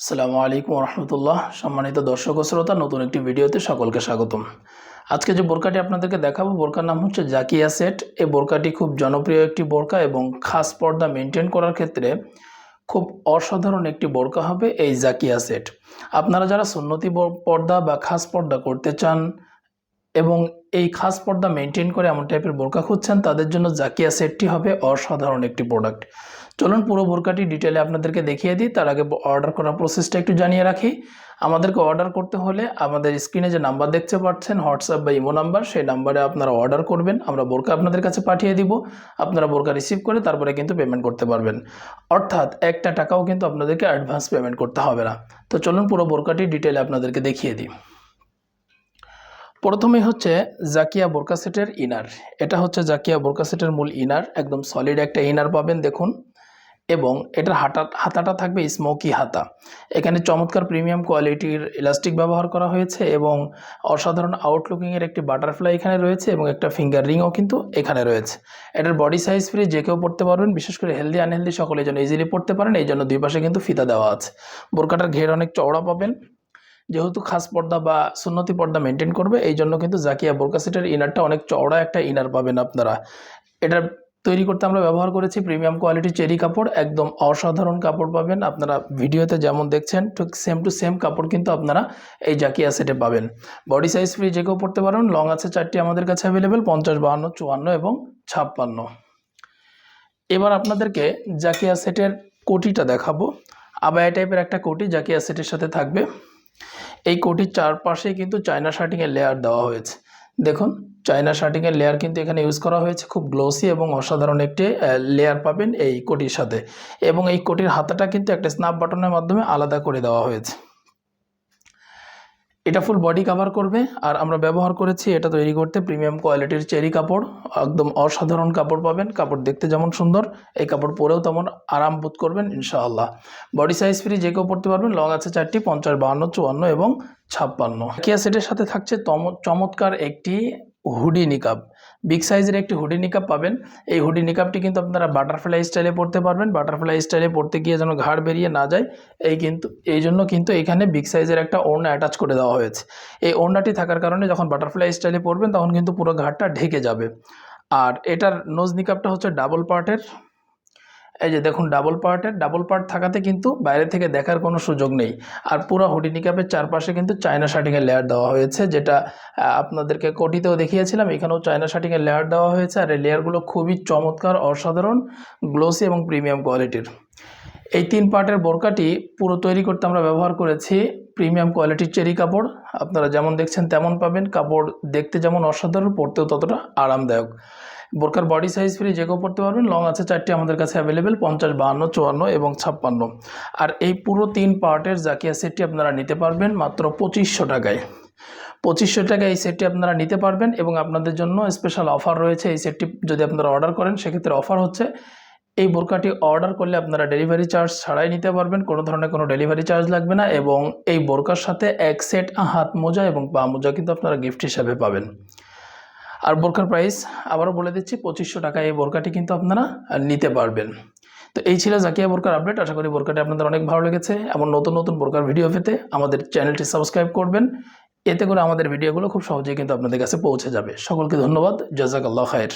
আসসালামু আলাইকুম রহমতুল্লাহ সম্মানিত দর্শক শ্রোতা, নতুন একটি ভিডিওতে সকলকে স্বাগতম। আজকে যে বোরকাটি আপনাদেরকে দেখাবো, বোরকার নাম হচ্ছে জাকিয়া সেট। এই বোরকাটি খুব জনপ্রিয় একটি বোরকা এবং খাস পর্দা মেনটেন করার ক্ষেত্রে খুব অসাধারণ একটি বোরকা হবে এই জাকিয়া সেট। আপনারা যারা সুন্নতি পর্দা বা খাস পর্দা করতে চান এবং এই খাস পর্দা মেনটেন করে এমন টাইপের বোরকা খুঁজছেন, তাদের জন্য জাকিয়া সেটটি হবে অসাধারণ একটি প্রোডাক্ট চলুন পুরো বোরকাটি ডিটেলে আপনাদেরকে দেখিয়ে দিই, তার আগে অর্ডার করার প্রসেসটা একটু জানিয়ে রাখি। আমাদেরকে অর্ডার করতে হলে আমাদের স্ক্রিনে যে নাম্বার দেখতে পাচ্ছেন হোয়াটসঅ্যাপ বা ইমো নাম্বার সেই নাম্বারে আপনারা অর্ডার করবেন, আমরা বোরকা আপনাদের কাছে পাঠিয়ে দিব, আপনারা বোরকা রিসিভ করে তারপরে কিন্তু পেমেন্ট করতে পারবেন। অর্থাৎ একটা টাকাও কিন্তু আপনাদেরকে অ্যাডভান্স পেমেন্ট করতে হবে না। তো চলুন পুরো বোরকাটি ডিটেলে আপনাদেরকে দেখিয়ে দিই। প্রথমে হচ্ছে জাকিয়া বোরকা সেটের ইনার এটা হচ্ছে জাকিয়া বোরকা সেটের মূল ইনার একদম সলিড একটা ইনার পাবেন, দেখুন। এবং এটার হাতা হাতাটা থাকবে স্মোকি হাতা। এখানে চমৎকার প্রিমিয়াম কোয়ালিটির ইলাস্টিক ব্যবহার করা হয়েছে এবং অসাধারণ আউটলুকিংয়ের একটি বাটারফ্লাই এখানে রয়েছে এবং একটা ফিঙ্গার রিংও কিন্তু এখানে রয়েছে। এটার বডি সাইজ ফ্রি যে কেউ পড়তে পারবেন, বিশেষ করে হেলদি আনহেলদি সকলে যেন ইজিলি পড়তে পারেন এই জন্য দুই পাশে কিন্তু ফিতা দেওয়া আছে। বোরকাটার ঘের অনেক চওড়া পাবেন যেহেতু খাস পর্দা বা সুন্নতি পর্দা মেনটেন করবে, এই জন্য কিন্তু জাকিয়া বোরকা সেটের ইনারটা অনেক চওড়া একটা ইনার পাবেন আপনারা। এটার তৈরি করতে আমরা ব্যবহার করেছি প্রিমিয়াম কোয়ালিটি চেরি কাপড়, একদম অসাধারণ কাপড় পাবেন। আপনারা ভিডিওতে যেমন দেখছেন, ঠিক সেম টু সেম কাপড় কিন্তু আপনারা এই জাকিয়া সেটে পাবেন। বডি সাইজ ফ্রি যে কেউ পড়তে পারেন লং আছে চারটি আমাদের কাছে অ্যাভেলেবেল পঞ্চাশ, বাহান্ন, চুয়ান্ন এবং ছাপ্পান্ন। এবার আপনাদেরকে জাকিয়া সেটের কোটিটা দেখাবো। আবায়া টাইপের একটা কোটি জাকিয়া সেটের সাথে থাকবে। এই কোটির চারপাশে কিন্তু চায়না শার্টিংয়ের লেয়ার দেওয়া হয়েছে। দেখুন চায়না শার্টিংয়ের লেয়ার কিন্তু এখানে ইউজ করা হয়েছে। খুব গ্লোসি এবং অসাধারণ একটি লেয়ার পাবেন এই কোটির সাথে। এবং এই কোটির হাতাটা কিন্তু একটা স্ন্যাপ বাটনের মাধ্যমে আলাদা করে দেওয়া হয়েছে। এটা ফুল বডি কাভার করবে, আর আমরা ব্যবহার করেছি এটা তৈরি করতে প্রিমিয়াম কোয়ালিটির চেরি কাপড়, একদম অসাধারণ কাপড় পাবেন। কাপড় দেখতে যেমন সুন্দর, এই কাপড় পরেও তেমন আরাম বোধ করবেন, ইনশাআল্লাহ। বডি সাইজ ফ্রি যে কেউ পড়তে পারবেন লং আছে চারটি, পঞ্চাশ, বাহান্ন, চুয়ান্ন এবং ছাপ্পান্ন। কিয়া সেটের সাথে থাকছে চমৎকার একটি হুডি নিকাব বিগ সাইজের একটি হুডি নিকাব পাবেন। এই হুডি নিকাবটি কিন্তু আপনারা বাটারফ্লাই স্টাইলে পড়তে পারবেন। বাটারফ্লাই স্টাইলে পড়তে গিয়ে যেন ঘাড় বেরিয়ে না যায়, এই কিন্তু, এই জন্য কিন্তু এখানে বিগ সাইজের একটা ওড়না অ্যাটাচ করে দেওয়া হয়েছে। এই ওড়নাটি থাকার কারণে যখন বাটারফ্লাই স্টাইলে পড়বেন, তখন কিন্তু পুরো ঘাড়টা ঢেকে যাবে। আর এটার নোজ নিকাবটা হচ্ছে ডাবল পার্টের এই যে দেখুন ডাবল পার্টের ডাবল পার্ট থাকাতে কিন্তু বাইরে থেকে দেখার কোনো সুযোগ নেই। আর পুরো হুডি নিকাপের চারপাশে কিন্তু চায়না শার্টিংয়ের লেয়ার দেওয়া হয়েছে, যেটা আপনাদেরকে কোটিতেও দেখিয়েছিলাম, এখানেও চায়না শার্টিংয়ের লেয়ার দেওয়া হয়েছে, আর এই লেয়ারগুলো খুবই চমৎকার, অসাধারণ গ্লোসি এবং প্রিমিয়াম কোয়ালিটির এই তিন পার্টের বোরকাটি পুরো তৈরি করতে আমরা ব্যবহার করেছি প্রিমিয়াম কোয়ালিটির চেরি কাপড়। আপনারা যেমন দেখছেন তেমন পাবেন, কাপড় দেখতে যেমন অসাধারণ, পরতেও ততটা আরামদায়ক। বোরকার বডি সাইজ ফ্রি যে কেউ পড়তে পারবেন লং আছে চারটি আমাদের কাছে অ্যাভেলেবেল পঞ্চাশ, বাহান্ন, চুয়ান্ন এবং ছাপ্পান্ন। আর এই পুরো তিন পার্টের জাকিয়া সেটটি আপনারা নিতে পারবেন মাত্র পঁচিশশো টাকায়। পঁচিশশো টাকায় এই সেটটি আপনারা নিতে পারবেন এবং আপনাদের জন্য স্পেশাল অফার রয়েছে। এই সেটটি যদি আপনারা অর্ডার করেন, সেক্ষেত্রে অফার হচ্ছে, এই বোরকাটি অর্ডার করলে আপনারা ডেলিভারি চার্জ ছাড়াই নিতে পারবেন, কোনো ধরনের কোনো ডেলিভারি চার্জ লাগবে না এবং এই বোরকার সাথে এক সেট হাত মোজা এবং পা মোজা কিন্তু আপনারা গিফট হিসাবে পাবেন। আর বোরকার প্রাইস আবারও বলে দিচ্ছি, পঁচিশশো টাকায় এই বোরকাটি কিন্তু আপনারা নিতে পারবেন। তো এই ছিল জাকিয়া বোরকার আপডেট আশা করি বোরকাটি আপনাদের অনেক ভালো লেগেছে। এবং নতুন নতুন বোরকার ভিডিও পেতে আমাদের চ্যানেলটি সাবস্ক্রাইব করবেন। এতে করে আমাদের ভিডিওগুলো খুব সহজেই কিন্তু আপনাদের কাছে পৌঁছে যাবে। সকলকে ধন্যবাদ। জাজাক আল্লাহ খায়ের।